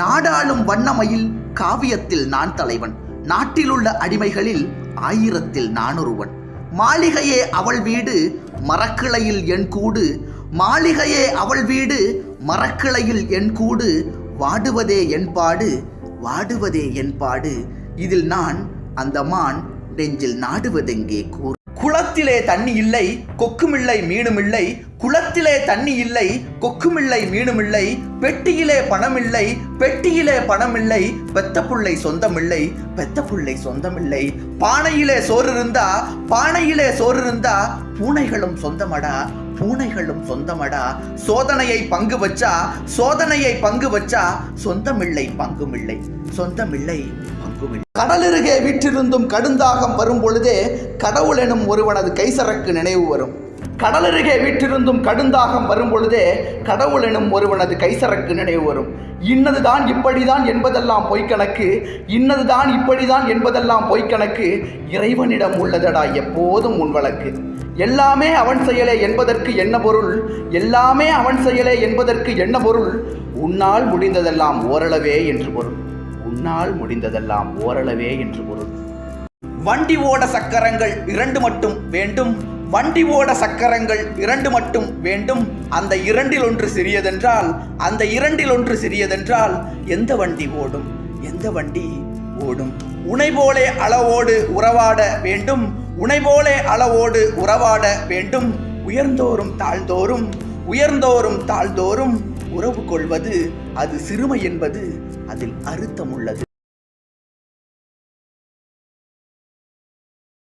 நாடாளும் வண்ணமையில் காவியத்தில் நான் தலைவன். நாட்டிலுள்ள அடிமைகளில் ஆயிரத்தில் நானொருவன் மாளிகையே அவள் வீடு மரக்கிளையில் என் கூடு. மாளிகையே அவள் வீடு மரக்கிளையில் என் கூடு. வாடுவதே என் பாடு வாடுவதே என் பாடு. இதில் நான் அந்த மான் நெஞ்சில் நாடுவதெங்கே கூறு? குளத்திலே தண்ணி இல்லை கொக்குமில்லை மீனுமில்லை. குளத்திலே தண்ணி இல்லை கொக்குமில்லை மீனுமில்லை பெட்டியிலே பணமில்லை பெட்டியிலே பணமில்லை பெத்த புள்ளை சொந்தமில்லை பெத்த புள்ளை சொந்தமில்லை. பானையிலே சோறு இருந்தா பானையிலே சோறு இருந்தா பூனைகளும் சொந்தமடா பூனைகளும் சொந்தமடா. சோதனையை பங்கு வச்சா சோதனையை பங்கு வச்சா சொந்தமில்லை பங்குமில்லை. சொந்தமில்லை பங்குமில்லை. கடலருகே வீற்றிருந்தும் கடுந்தாகம் வரும் பொழுதே கடவுள் எனும் ஒருவனது கைசரக்கு நினைவு வரும். கடலருகே வீட்டிருந்தும் கடுந்தாகம் வரும் பொழுதே கடவுள் எனும் ஒருவனது கைசரக்கு நினைவு வரும். இன்னதுதான் இப்படிதான் என்பதெல்லாம் பொய்க்கணக்கு இன்னதுதான் இப்படிதான் என்பதெல்லாம் பொய்க்கணக்கு இறைவனிடம் உள்ளதடா எப்போதும் உன் வழக்கு. எல்லாமே அவன் செயலே என்பதற்கு என்ன பொருள்? எல்லாமே அவன் செயலே என்பதற்கு என்ன பொருள்? உன்னால் முடிந்ததெல்லாம் ஓரளவே என்று பொருள். உன்னால் முடிந்ததெல்லாம் ஓரளவே என்று பொருள். வண்டி ஓட சக்கரங்கள் இரண்டு மட்டும் வேண்டும். வண்டி ஓட சக்கரங்கள் இரண்டு மட்டும் வேண்டும். அந்த இரண்டில் ஒன்று சிறியதென்றால் அந்த இரண்டில் ஒன்று சிறியதென்றால் எந்த வண்டி ஓடும்? எந்த வண்டி ஓடும்? உனை போலே அளவோடு உறவாட வேண்டும். உனை போலே அளவோடு உறவாட வேண்டும். உயர்ந்தோறும் தாழ்ந்தோறும் உயர்ந்தோறும் தாழ்ந்தோறும் உறவு கொள்வது அது சிறுமை என்பது அதில் அறுத்தம் உள்ளது